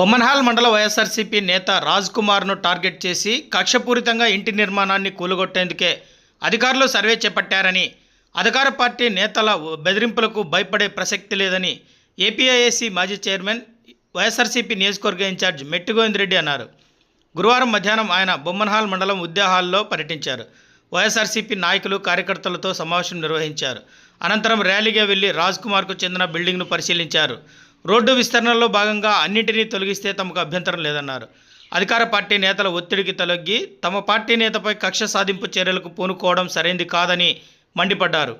బొమ్మన్హాల్ మండల వైఎస్ఆర్సీపీ నేత రాజ్ కుమార్ను టార్గెట్ చేసి కక్షపూరితంగా ఇంటి నిర్మాణాన్ని కూలగొట్టేందుకే అధికారులు సర్వే చేపట్టారని అధికార పార్టీ నేతల బెదిరింపులకు భయపడే ప్రసక్తి లేదని ఏపీఐఏసీ మాజీ చైర్మన్ వైఎస్ఆర్సీపీ నియోజకవర్గ ఇన్ఛార్జ్ మెట్టిగోవిందరెడ్డి అన్నారు. గురువారం మధ్యాహ్నం ఆయన బొమ్మన్హాల్ మండలం ఉద్యాహాల్లో పర్యటించారు. వైఎస్ఆర్సీపీ నాయకులు కార్యకర్తలతో సమావేశం నిర్వహించారు. అనంతరం ర్యాలీగా వెళ్ళి రాజ్ కుమార్కు చెందిన బిల్డింగ్ను పరిశీలించారు. రోడ్డు విస్తరణలో భాగంగా అన్నింటినీ తొలగిస్తే తమకు అభ్యంతరం లేదన్నారు. అధికార పార్టీ నేతల ఒత్తిడికి తొలగి తమ పార్టీ నేతపై కక్ష సాధింపు చర్యలకు పూనుకోవడం సరైంది కాదని మండిపడ్డారు.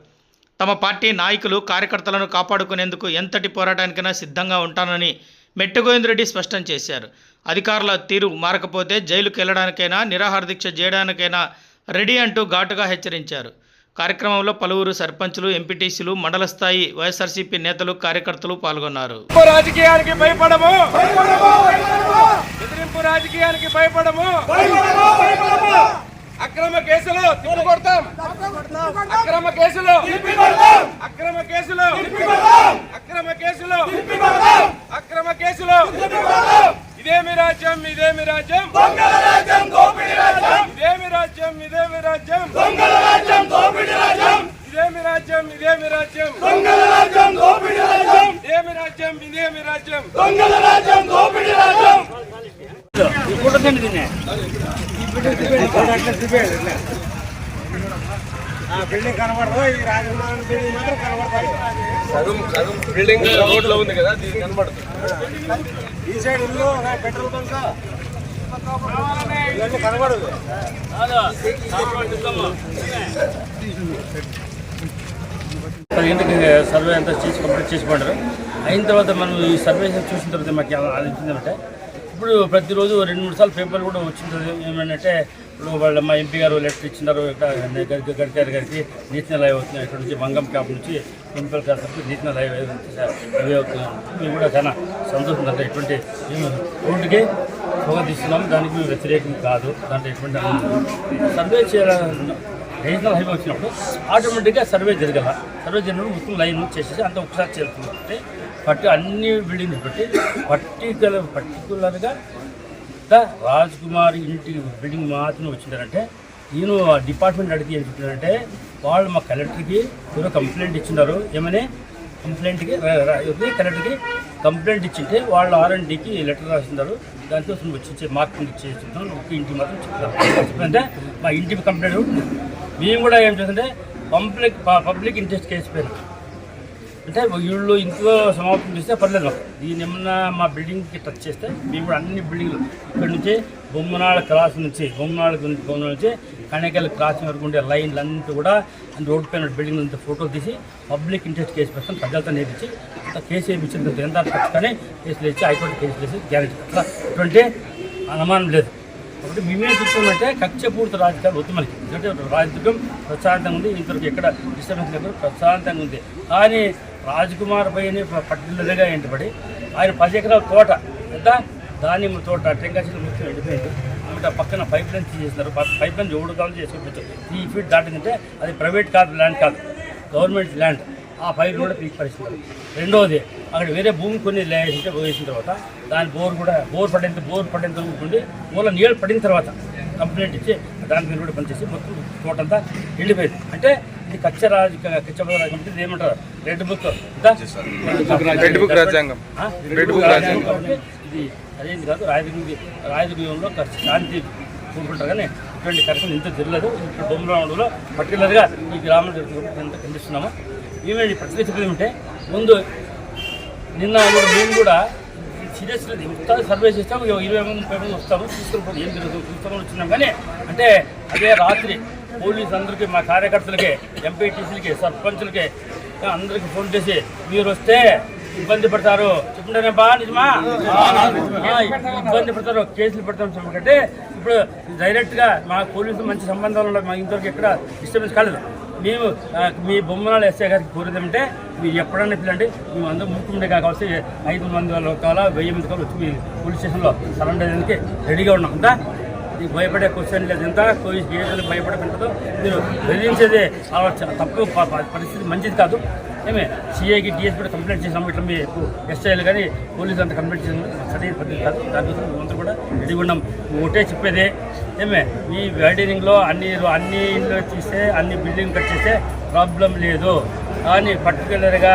తమ పార్టీ నాయకులు కార్యకర్తలను కాపాడుకునేందుకు ఎంతటి పోరాటానికైనా సిద్ధంగా ఉంటానని మెట్టుగోవిందరెడ్డి స్పష్టం చేశారు. అధికారుల తీరు మారకపోతే జైలుకు వెళ్ళడానికైనా నిరాహార దీక్ష చేయడానికైనా రెడీ అంటూ ఘాటుగా హెచ్చరించారు. కార్యక్రమంలో పలువురు సర్పంచులు ఎంపీటీసీలు మండల స్థాయి వైఎస్ఆర్సీపీ నేతలు కార్యకర్తలు పాల్గొన్నారు. రాజకీయానికి భయపడము. బెదిరింపు రాజకీయానికి భయపడము. అక్రమ కేసులు తిప్పి అక్రమ కేసులు అక్రమ కేసులు అక్రమ కేసులు అక్రమ కేసులు ఇదేమి రాజ్యం ఇదేమి రాజ్యం ఇదేమి రాజ్యం ఇదేమి రాజ్యం ఇదేమి రాజ్యం ఇదేమి రాజ్యం ఇదేమి రాజ్యం రాజ్యం. బిల్డింగ్ కనబడదు ఈ రాజకుమారి బిల్డింగ్ మాత్రం కనబడతాయి బిల్డింగ్ రోడ్లో ఉంది కదా దీనికి కనబడుతుంది. ఈ సైడ్ ఇల్లు పెట్రోల్ బంక్ ఇవన్నీ కనబడదు. ఇంటికి సర్వే అంతా చేసి కంప్లీట్ చేసి పడ్డారు అయిన తర్వాత మనం ఈ సర్వే చూసిన తర్వాత మాకు ఆలోచించిందంటే ఇప్పుడు ప్రతిరోజు రెండు మూడు సార్లు పేపర్ కూడా వచ్చింది. ఏమంటే ఇప్పుడు వాళ్ళ మా ఎంపీ గారు లెటర్ ఇచ్చినారు ఇక్కడ గడిచారు గడ్కరీ గారికి నేషనల్ లైవ్ అవుతున్నాయి ఇక్కడ నుంచి బంగం క్యాంప్ నుంచి టెంపుల్ కాసేపు నేషనల్ లైవ్ అవే అవుతున్నాయి మేము కూడా చాలా సంతోషం అంటే ఎటువంటి మేము రోడ్డుకి స్వాగతిస్తున్నాం దానికి వ్యతిరేకం కాదు. దాంట్లో ఎటువంటి సర్వే చేయాలని నేషనల్ హైవే వచ్చినప్పుడు ఆటోమేటిక్గా సర్వే జరగల. సర్వే జరిగినప్పుడు మొత్తం లైన్ చేసేసి అంత ఒకసారి చేరుతుంటే పట్టి అన్ని బిల్డింగ్స్ పెట్టి పర్టికులర్ పర్టికులర్గా ద రాజ్ కుమార్ ఇంటి బిల్డింగ్ మాత్రం వచ్చిందంటే నేను ఆ డిపార్ట్మెంట్ అడిగి ఏం చెప్పినారంటే వాళ్ళు మా కలెక్టర్కి ఎవరో కంప్లైంట్ ఇచ్చినారు. ఏమని? కంప్లైంట్కి కలెక్టర్కి కంప్లైంట్ ఇచ్చింటే వాళ్ళు ఆర్ఎండ్కి లెటర్ రాసినారు దానికోసం వచ్చి మార్కింగ్ ఇచ్చే చెప్తాను ఒక ఇంటికి మాత్రం చెప్తారు అంటే మా ఇంటికి కంప్లైంట్ మేము కూడా ఏం చేస్తుంటే పబ్లిక్ పబ్లిక్ ఇంట్రెస్ట్ కేసు పైన. అంటే వీళ్ళు ఇంట్లో సమాప్తం చేస్తే పర్లేదు దీని ఏమన్నా మా బిల్డింగ్కి టచ్ చేస్తే మేము కూడా అన్ని బిల్డింగ్లు ఇక్కడ నుంచి బొమ్మనాడ క్రాస్ నుంచి బొమ్మనాడ గురించి బొమ్మనాడ నుంచి కణికల్ క్రాసింగ్ వరకు ఉండే లైన్లు అంతా కూడా రోడ్ పైన బిల్డింగ్ అంతా ఫోటో తీసి పబ్లిక్ ఇంట్రెస్ట్ కేసు పెడతాం ప్రజలతో నేర్పించి అంత కేసు వేయించిన ఎంత ఖచ్చితంగానే కేసులు వేసి హైకోర్టు కేసులు వేసి గ్యారెంటీ. అట్లా ఎటువంటి అనుమానం లేదు. కాబట్టి మేమే చూస్తున్నామంటే కక్షపూర్తి రాజకీయాలు వద్దు మనకి ఎందుకంటే రాజకీయం ప్రశాంతంగా ఉంది ఇంతవరకు ఎక్కడ డిస్టర్బెన్స్ లేదు ప్రశాంతంగా ఉంది. కానీ రాజకుమార్ పైన పర్టికులర్గా ఎంటబడి ఆయన పది ఎకరాల తోట ఎంత? దానిమ్మ తోట టెంకాయ ముఖ్యం ఎండిపోయింది. అంటే పక్కన పైప్ లైన్ తీసేస్తున్నారు పైప్ లైన్ ఎవడు కావాలి చేసుకోవచ్చు ఈ ఫీట్ దాటిందంటే అది ప్రైవేట్ కాదు ల్యాండ్ కాదు. Government land. ఆ పైప్ కూడా పీక్ పరిస్థితులు రెండోది అక్కడ వేరే భూమి కొన్ని లేకుంటే వేసిన తర్వాత దాని బోర్ కూడా బోర్ పడేంత బోర్ పడేంత ఉంటుండి మూల నీళ్ళు పడిన తర్వాత కంప్లైంట్ ఇచ్చి దాని మీద కూడా పనిచేసి మొత్తం తోటంతా ఎండిపోయింది. అంటే ఇది కచ్చ రాజు కచ్చ రాజు ఇది ఏమంటారు? Red book. రెడ్ బుక్ రాజ్యాంగం. రెడ్ బుక్ రాజ్యాంగం. ఇది అదేంటి కాదు రాయదుర్గి రాయదుర్గంలో శాంతి కోరుకుంటారు కానీ ఇటువంటి కార్యక్రమం ఇంత జరగలేదు. ఇప్పుడు బొమ్మరావులో పర్టికులర్గా ఈ గ్రామంలో ఎంత ఖండిస్తున్నాము. ప్రతిదీ చెప్పేది ఏమంటే ముందు నిన్న మేము కూడా సీరియస్గా ఇంత సర్వే చేస్తాము ఇరవై మంది ముప్పై మంది వస్తాము తీసుకుని పోతే ఏం జరుగుతుంది? చూస్తామని వచ్చినాం. కానీ అంటే అదే రాత్రి పోలీసు అందరికీ మా కార్యకర్తలకి ఎంపీటీసీలకి సర్పంచ్లకి అందరికి ఫోన్ చేసి మీరు వస్తే ఇబ్బంది పడతారు. చెప్పుంటారేపా నిజమా? ఇబ్బంది పడతారు కేసులు పెడతాం చెప్పకంటే ఇప్పుడు డైరెక్ట్గా మా పోలీసులు మంచి సంబంధాలు మా ఇంతవరకు ఎక్కడ డిస్టర్బెన్స్ కాలేదు. మేము మీ బొమ్మనాలు ఎస్ఐ గారికి కోరేదంటే మీరు ఎప్పుడన్నా పిల్లండి మేము అందరూ ముఖ్యమంత్రి కావాల్సి ఐదు మంది వాళ్ళు కావాలా వెయ్యి మంది కావాలి వచ్చి మీ పోలీస్ స్టేషన్లో సరెండర్ అయ్యేందుకు రెడీగా ఉన్నాం. అంతా మీకు భయపడే క్వశ్చన్ లేదు. ఎంత పోలీస్ ఏదో భయపడకుంటుందో మీరు బెదిరించేది అలా తప్పు ప- పరిస్థితి మంచిది కాదు. ఏమే సిఐకి డిఎస్పీ కూడా కంప్లైంట్ చేసినాము ఇట్లా మీ ఎస్ఐలు కానీ పోలీసులు అంతా కంప్లైంట్ చేసిన సరైన పద్ధతి దానికోసం మేమంతా కూడా రెడీ ఉన్నాం. ఒకటే చెప్పేది ఏమే ఈ వైడనింగ్లో అన్ని అన్ని ఇండ్లు తీస్తే అన్ని బిల్డింగ్ కట్ చేస్తే ప్రాబ్లం లేదు. కానీ పర్టికులర్గా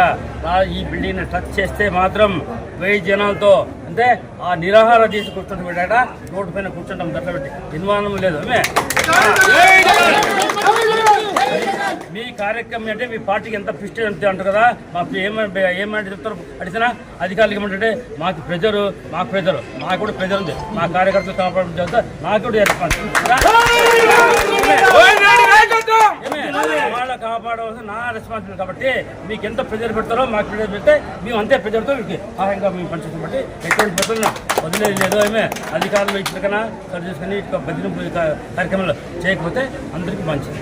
ఈ బిల్డింగ్ని టచ్ చేస్తే మాత్రం వెయ్యి జనాలతో అంటే ఆ నిరాహార తీసి కూర్చుంటే రోడ్డు పైన కూర్చుంటాం దగ్గర పెట్టి నిర్మాణం లేదు ఏమే? కార్యక్రమం అంటే మీ పార్టీకి ఎంత ప్రిస్టేజ్ అంటే అంటారు కదా? మాకు ఏమంటే ఏమంటే చెప్తారు? అడిగినా అధికారులు ఏమంటే మాకు ప్రెజరు మాకు ప్రెజరు మాకు కూడా ప్రెజర్ ఉంది. మా కార్యకర్తలు కాపాడడం చేస్తా నాకు కూడా రెస్పాన్స్ వాళ్ళ కాపాడవలసిన నా రెస్పాన్సిబిలిటీ కాబట్టి మీకు ఎంత ప్రెజర్ పెడతారో మాకు ప్రెజర్ పెడితే మేము అంతే ప్రెజర్తో మీకు సహాయంగా మేము పనిచేస్తాం బట్టి ఎటువంటి ప్రజలను వదిలేదు లేదో ఏమే? అధికారులు ఇచ్చిన కన్నా సరి చేసుకుని ఇట్లా కార్యక్రమాలు చేయకపోతే అందరికీ మంచిది.